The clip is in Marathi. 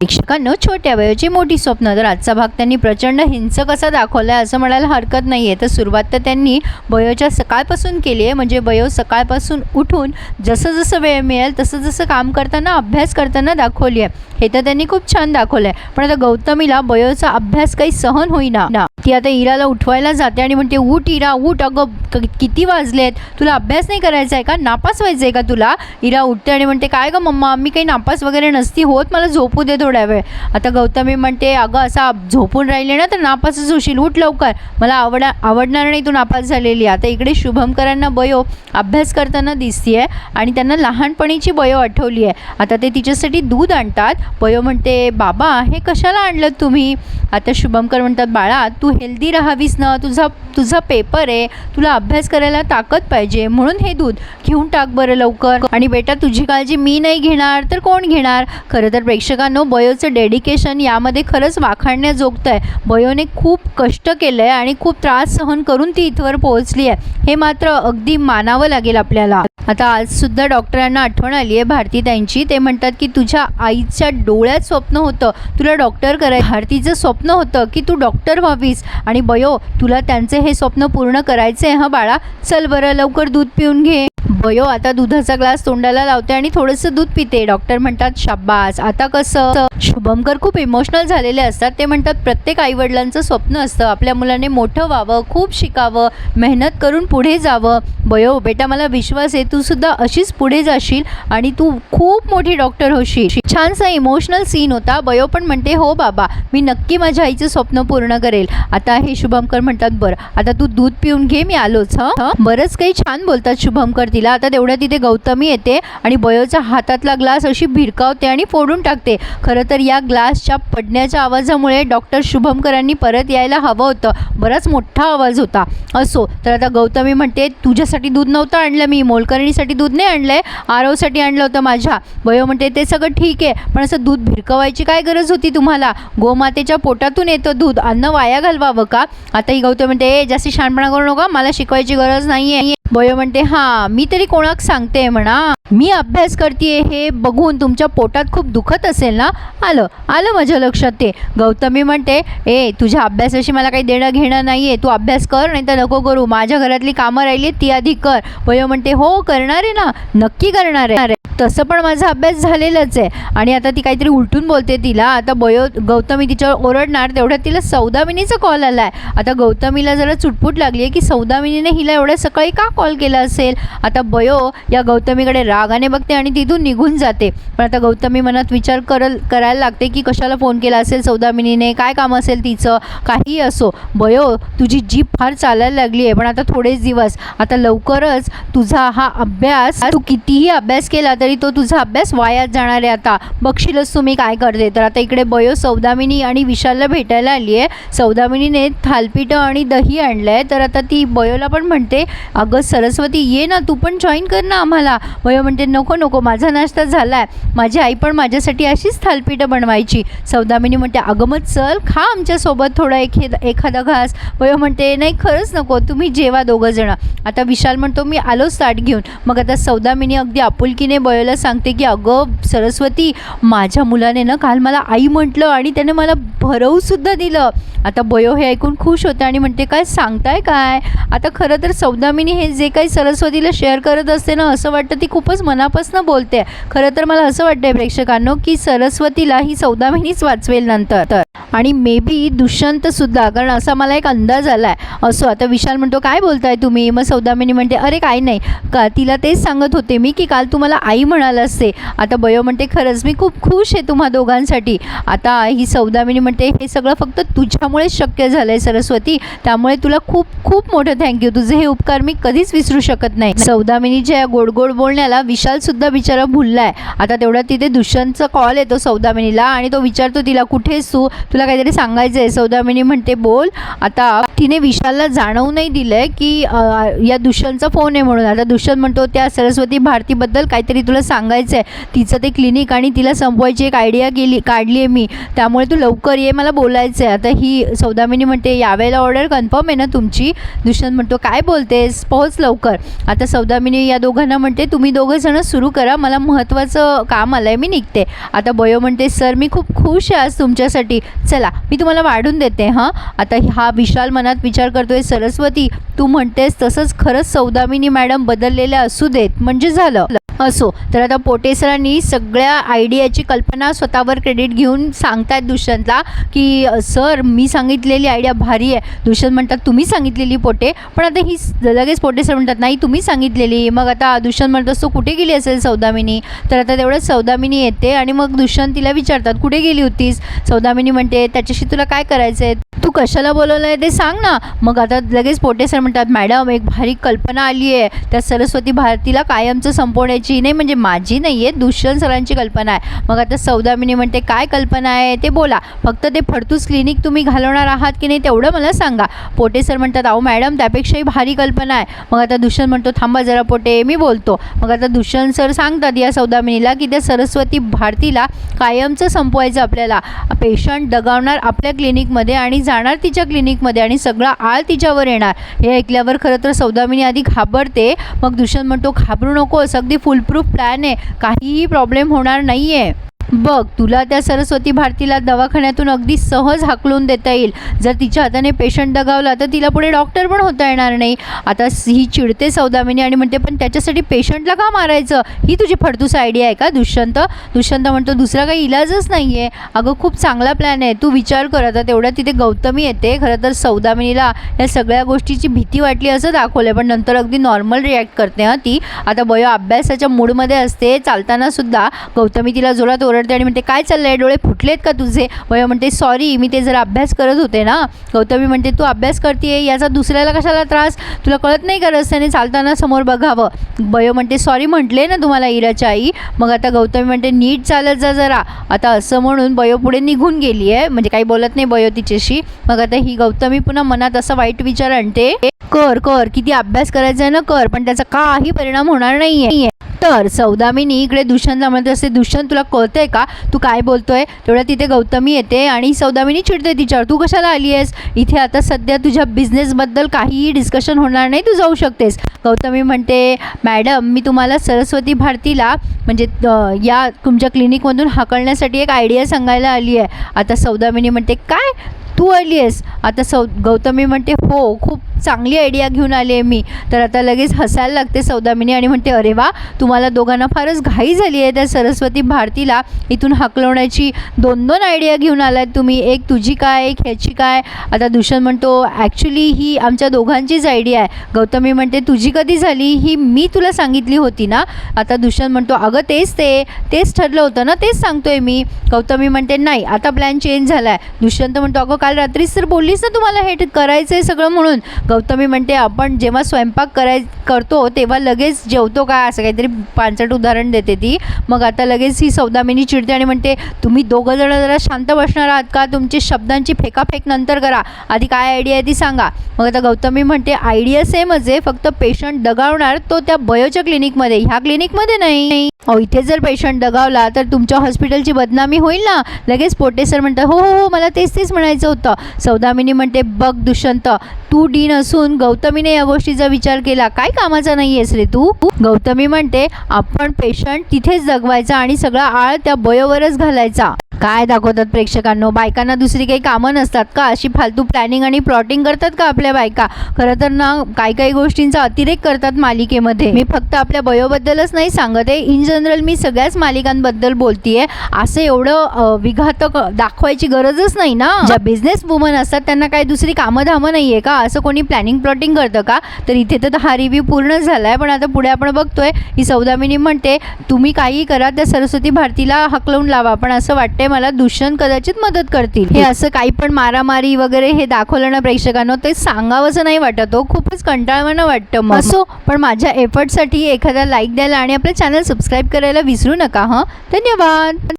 शिक्षकांनो छोट्या वयाची मोठी स्वप्न. तर आजचा भाग त्यांनी प्रचंड हिंसक असा दाखवला आहे असं म्हणायला हरकत नाही आहे तर सुरुवात तर त्यांनी बयोच्या सकाळपासून केली आहे. म्हणजे बयो सकाळपासून उठून जसं जसं वेळ मिळेल तसं जसं काम करताना अभ्यास करताना दाखवली आहे. हे तर त्यांनी खूप छान दाखवलं आहे पण आता गौतमीला बयोचा अभ्यास काही सहन होईना. ना ती आता इराला उठवायला जाते आणि म्हणते उठ इरा उठ. अगं किती वाजले आहेत? तुला अभ्यास नाही करायचा आहे का? नापास व्हायचं आहे का तुला? इरा उठते आणि म्हणते काय गं मम्मा? मी काही नापास वगैरे नसती. होत मला झोपू दे थोड्या वेळ. आता गौतमी म्हणते अगं असा झोपून राहिले ना तर नापासच होशील. उठ लवकर. मला आवडा आवडणार नाही तू नापास झालेली आता इकडे शुभमकरांना बयो अभ्यास करताना दिसतीये आणि त्यांना लहानपणीची बयो आठवली आहे. आता ते तिच्यासाठी दूध आणतात. बयो म्हणते बाबा हे कशाला आणलं तुम्ही? आता शुभमकर म्हणतात बाळा तू हेल्दी राहावीस ना. तुझा तुझा पेपर आहे. तुला अभ्यास करायला ताकद पाहिजे. म्हणून हे दूध घेऊन टाक बरं लवकर. आणि बेटा तुझी काळजी मी नाही घेणार तर कोण घेणार? खरं तर प्रेक्षकांनो बयोचं डेडिकेशन यामध्ये खरंच वाखाणण्याजोगतं आहे बयोने खूप कष्ट केलं आहे आणि खूप त्रास सहन करून ती इथवर पोहोचली आहे हे मात्र अगदी मानावं लागेल आपल्याला. आता आजसुद्धा डॉक्टरांना आठवण आली आहे भारती त्यांची ते म्हणतात की तुझ्या आईच्या डोळ्यात स्वप्न होतं. तुला डॉक्टर कराय भारतीचं स्वप्न होतं की तू डॉक्टर व्हावीस. आणि बयो तुला त्यांचे हे स्वप्न पूर्ण करायचे आहे हं बाळा? चल बरं लवकर दूध पिऊन घे. बयो आता दुधाचा ग्लास तोंडाला लावते आणि थोडंसं दूध पिते. डॉक्टर म्हणतात शाब्बास आता कसं? शुभमकर खूप इमोशनल झालेले असतात. ते म्हणतात प्रत्येक आईवडिलांचं स्वप्न असतं. आपल्या मुलाने मोठं व्हावं खूप शिकावं मेहनत करून पुढे जावं. बयो बेटा मला विश्वास आहे. तू सुद्धा अशीच पुढे जाशील आणि तू खूप मोठी डॉक्टर होशील. छानसा इमोशनल सीन होता. बयो पण म्हणते हो बाबा मी नक्की माझ्या आईचं स्वप्न पूर्ण करेल. आता हे शुभमकर म्हणतात बरं आता तू दूध पिऊन घे मी आलोच हं? हं? बरंच काही छान बोलतात शुभमकर तिला. आता तेवढ्या तिथे गौतमी येते आणि बयोच्या हातातला ग्लास अशी भिरकावते आणि फोडून टाकते. खरं तर या ग्लासच्या पडण्याच्या आवाजामुळे डॉक्टर शुभमकरांनी परत यायला हवं होतं. बराच मोठा आवाज होता. असो तर आता गौतमी म्हणते तुझ्यासाठी दूध नव्हतं आणलं मी. मोलकरणीसाठी दूध नाही आणलं आहे आरवसाठी आणलं होतं माझ्या. वयो म्हणते ते सगळं ठीक आहे पण असं दूध भिरकवायची काय गरज होती तुम्हाला? गोमातेच्या पोटातून येतं दूध अन्न वाया घालवावं का? आता ही गौतम म्हणते ए जास्ती शहाणपणा करू नका मला शिकवायची गरज नाही आहे बयो म्हणते हां मी तरी कोणाक सांगते म्हणा मी अभ्यास करते हे बघून तुमच्या पोटात खूप दुखत असेल ना? आलं आलं माझ्या लक्षात ते. गौतमी म्हणते ए तुझ्या अभ्यासाशी मला काही देणं घेणं नाही आहे तू अभ्यास कर नाही तर नको करू. माझ्या घरातली कामं राहिली ती आधी कर. बयो म्हणते हो करणार आहे ना. नक्की करणार आहे. तसं पण माझा अभ्यास झालेलाच आहे. आणि आता ती काहीतरी उलटून बोलते तिला. आता बयो गौतमी तिच्यावर ओरडणार तेवढ्यात तिला सौदामिनीचा कॉल आला आहे आता गौतमीला जरा चुटपुट लागली आहे की सौदामिनीने हिला एवढ्या सकाळी का कॉल केला असेल? आता बयो या गौतमीकडे रागाने बघते आणि तिथून निघून जाते. पण आता गौतमी मनात विचार करल करायला लागते की कशाला फोन केला असेल सौदामिनीने? काय काम असेल तिचं? काहीही असो. बयो तुझी जीप फार चालायला लागली आहे पण आता थोडेच दिवस. आता लवकरच तुझा हा अभ्यास तू कितीही अभ्यास केला तर तरी तो तुझा अभ्यास वायात जाणार आहे आता. बघशीलच तुम्ही काय करते. तर आता इकडे बयो सौदामिनी आणि विशालला भेटायला आली आहे. सौदामिनीने थालपीठं आणि दही आणलं आहे. तर आता ती बयोला पण म्हणते अगं सरस्वती ये ना तू पण जॉईन कर ना आम्हाला. बयो म्हणते नको नको माझा नाश्ता झाला आहे माझी आई पण माझ्यासाठी अशीच थालपीठं बनवायची. सौदामिनी म्हणते अगं मग चल खा आमच्यासोबत थोडा एखे एखादा घास. बयो म्हणते नाही खरंच नको तुम्ही जेवा दोघं जण. आता विशाल म्हणतो मी आलोच ताट घेऊन. मग आता सौदामिनी अगदी आपुलकीने बयो वेळेला सांगते की अगं सरस्वती माझ्या मुलाने ना काल मला आई म्हटलं आणि त्याने मला भरवूसुद्धा दिलं. आता बयो हे ऐकून खुश होते आणि म्हणते काय सांगताय काय? आता खरं तर सौदामिनी हे जे काही सरस्वतीला शेअर करत असते ना असं वाटतं ती खूपच मनापासून बोलते. खरं तर मला असं वाटतंय प्रेक्षकांनो की सरस्वतीला ही सौदामिनीच वाचवेल नंतर. तर आणि मे बी दुष्यंतसुद्धा कारण असा मला एक अंदाज आला आहे असो आता विशाल म्हणतो काय बोलताय तुम्ही? मग सौदामिनी म्हणते अरे काय नाही. का तिला तेच सांगत होते मी की काल तुम्हाला आई म्हणाल असते आता बयो म्हणते खरंच मी खूप खुश आहे तुम्हा दोघांसाठी. आता ही सौदामिनी म्हणते हे सगळं फक्त तुझ्यामुळेच शक्य झालं आहे सरस्वती. त्यामुळे तुला खूप खूप मोठं थँक्यू तुझे हे उपकार मी कधीच विसरू शकत नाही. सौदामिनीच्या या गोड गोड बोलण्याला विशालसुद्धा बिचारा भुललाय. आता तेवढा तिथे दुष्यंतचा कॉल येतो सौदामिनीला आणि तो विचारतो तिला कुठेस तू? तुला काहीतरी सांगायचं आहे सौदामिनी म्हणते बोल आता तिने विशालला जाणवू नाही दिलंय की या दुष्यंतचा फोन आहे म्हणून. आता दुष्यंत म्हणतो त्या सरस्वती भारतीबद्दल काहीतरी तुला सांगायचं आहे तिचं ते क्लिनिक आणि तिला संपवायची एक आयडिया केली काढली आहे मी. त्यामुळे तू लवकर ये मला बोलायचं आहे आता ही सौदामिनी म्हणते यावेळेला ऑर्डर कन्फर्म आहे ना तुमची? दुष्यंत म्हणतो काय बोलतेस? पोहोच लवकर. आता सौदामिनी या दोघांना म्हणते तुम्ही दोघंजणं सुरू करा मला महत्त्वाचं काम आलं आहे मी निघते. आता बयो म्हणते सर मी खूप खुश आहे आज तुमच्यासाठी. चला मी तुम्हाला वाढून देते हां? आता हा विशाल मनात विचार करतोय सरस्वती तू म्हणतेस तसंच खरंच सौदामिनी मॅडम बदललेल्या असू देत. म्हणजे झालं. असो. तर आता पोटे सरांनी सगळ्या आयडियाची कल्पना स्वतःवर क्रेडिट घेऊन सांगतायत दुष्यंतला की सर मी सांगितलेली आयडिया भारी आहे. दुष्यंत म्हणतात तुम्ही सांगितलेली पोटे. पण आता ही लगेच पोटे सर म्हणतात नाही तुम्ही सांगितलेली. मग आता दुष्यंत म्हणत असतो कुठे गेली असेल सौदामिनी? तर आता तेवढंच सौदामिनी येते आणि मग दुष्यंत तिला विचारतात कुठे गेली होतीस? सौदामिनी म्हणते त्याच्याशी तुला काय करायचं आहे तू कशाला बोलवलं आहे ते सांग ना. मग आता लगेच पोटे सर म्हणतात मॅडम एक भारी कल्पना आली आहे. त्या सरस्वती भारतीला कायमचं संपवण्याची नाही म्हणजे माझी नाही आहे दुष्यंत सरांची कल्पना आहे. मग आता सौदामिनी म्हणते काय कल्पना आहे? ते बोला. फक्त ते फडतूस क्लिनिक तुम्ही घालवणार आहात की नाही तेवढं मला सांगा. पोटे सर म्हणतात अहो मॅडम त्यापेक्षाही भारी कल्पना आहे. मग आता दुष्यंत म्हणतो थांबा जरा पोटे मी बोलतो. मग आता दुष्यंत सर सांगतात या सौदामिनीला की त्या सरस्वती भारतीला कायमचं संपवायचं आपल्याला. पेशंट दगावणार आपल्या क्लिनिकमध्ये आणि जाणार तिच्या क्लिनिकमध्ये आणि सगळा आळ तिच्यावर येणार. हे ऐकल्यावर खरं तर सौदामिनी आधी घाबरते. मग दुष्यंत म्हणतो घाबरू नकोस अगदी फुल फुलप्रूफ प्लॅन आहे. काहीही प्रॉब्लेम होणार नाही आहे बघ तुला त्या सरस्वती भारतीला दवाखान्यातून अगदी सहज हाकलून देता येईल. जर तिच्या हाताने पेशंट दगावला तर तिला पुढे डॉक्टर पण होता येणार नाही. आता ही चिडते सौदामिनी आणि म्हणते पण त्याच्यासाठी पेशंटला का मारायचं? ही तुझी फडतूस आयडिया आहे का दुष्यंत? दुष्यंत म्हणतो दुसरा काही इलाजच नाही आहे अगं खूप चांगला प्लॅन आहे. तू विचार कर आता तेवढ्या तिथे गौतमी येते. खरं तर सौदामिनीला या सगळ्या गोष्टीची भीती वाटली असं दाखवलं पण नंतर अगदी नॉर्मल रिॲक्ट करते हां ती. आता बयो अभ्यासाच्या मूडमध्ये असते. चालताना सुद्धा गौतमी तिला जोरात ओरडते आणि म्हणते काय चाललंय? डोळे फुटलेत का तुझे? बयो म्हणते सॉरी मी ते जरा अभ्यास करत होते ना. गौतमी म्हणते तू अभ्यास करते याचा दुसऱ्याला कशाला त्रास? तुला कळत नाही का रस्त्याने चालताना समोर बघावं? बयो म्हणते सॉरी म्हटले ना तुम्हाला इराच्या आई. मग आता गौतमी म्हणते नीट चालत जा जरा. आता असं म्हणून बयो पुढे निघून गेली आहे म्हणजे काही बोलत नाही बयो तिच्याशी. मग आता ही गौतमी पुन्हा मनात असा वाईट विचार आणते कर कर किती अभ्यास करायचा आहे ना कर पण त्याचा काही परिणाम होणार नाही आहे तर सौदामिनी इकडे दुष्यंतला म्हणत असते दुष्यंत तुला कळतंय का? तू काय बोलतोय? तेवढ्या तिथे गौतमी येते आणि सौदामिनी चिडते तिच्यावर तू कशाला आली आहेस इथे आता सध्या तुझ्या बिझनेसबद्दल काहीही डिस्कशन होणार नाही तू जाऊ शकतेस. गौतमी म्हणते मॅडम मी तुम्हाला सरस्वती भारतीला म्हणजे या तुमच्या क्लिनिकमधून हाकलण्यासाठी एक आयडिया सांगायला आली आहे आता सौदामिनी म्हणते काय? तू आली आहेस आता सौ गौतमी म्हणते हो खूप चांगली आयडिया घेऊन आली आहे मी. तर आता लगेच हसायला लागते सौदामिनी आणि म्हणते अरे वा तुम्हाला दोघांना फारच घाई झाली आहे त्या सरस्वती भारतीला. इथून हाकलवण्याची दोन दोन आयडिया घेऊन आलात तुम्ही. एक तुझी काय एक ह्याची काय? आता दुष्यंत म्हणतो ॲक्च्युली ही आमच्या दोघांचीच आयडिया आहे. गौतमी म्हणते तुझी कधी झाली? ही मी तुला सांगितली होती ना? आता दुष्यंत म्हणतो अगं तेच ते तेच ठरलं होतं ना तेच सांगतोय मी. गौतमी म्हणते नाही आता प्लॅन चेंज झाला आहे दुष्यंत म्हणतो अगं काल रात्रीच तर बोललीस ना तुम्हाला हे करायचं आहे सगळं म्हणून. गौतमी म्हणते आपण जेव्हा स्वयंपाक कराय करतो तेव्हा लगेच जेवतो का? असं काहीतरी पानसट उदाहरण देते ती. मग आता लगेच ही सौदामिनी चिडते आणि म्हणते तुम्ही दोघं जण जरा शांत बसणार आहात का? तुमची शब्दांची फेकाफेक नंतर करा. आधी काय आयडिया आहे ती सांगा. मग आता गौतमी म्हणते आयडिया सेमच आहे फक्त पेशंट दगावणार तो त्या बयोच्या क्लिनिकमध्ये ह्या क्लिनिकमध्ये नाही. अहो इथे जर पेशंट दगावला तर तुमच्या हॉस्पिटलची बदनामी होईल ना? लगेच पोटे सर म्हणतात हो हो हो मला तेच तेच म्हणायचं होतं. सौदामिनी म्हणते बघ दुष्यंत तू डीन असून गौतमीने या गोष्टीचा विचार केला. काय कामाचा नाही आहेस रे तू? गौतमी म्हणते आपण पेशंट तिथेच जगवायचा आणि सगळा आळ त्या बयोवरच घालायचा. काय दाखवतात प्रेक्षकांनो? बायकांना दुसरी काही कामं नसतात का? अशी फालतू प्लॅनिंग आणि प्लॉटिंग करतात का आपल्या बायका? खरं तर ना काही काही गोष्टींचा अतिरेक करतात मालिकेमध्ये. मी फक्त आपल्या बयोबद्दलच नाही सांगत आहे. इन जनरल मी सगळ्याच मालिकांबद्दल बोलतीये. असं एवढं विघातक दाखवायची गरजच नाही ना? ज्या बिझनेस वुमन असतात त्यांना काही दुसरी कामं धामं नाही आहे का? असं कोणी प्लॅनिंग प्लॉटिंग करतं का? तर इथे तर हा रिव्ह्यू पूर्ण झाला आहे पण आता पुढे आपण बघतोय. ही सौदामिनी म्हणते तुम्ही काही करा त्या सरस्वती भारतीला हकलवून लावा. पण असं वाटतंय मला दुष्यंत कदाचित मदत करतील. हे असं काही पण मारामारी वगैरे हे दाखवलं ना प्रेक्षकांनो ते सांगावंसं नाही वाटत हो. खूपच कंटाळवाणं वाटतं मग. असो पण माझ्या एफर्टसाठी एखादा लाईक द्यायला आणि आपलं चॅनल सबस्क्राईब करायला विसरू नका हं. धन्यवाद.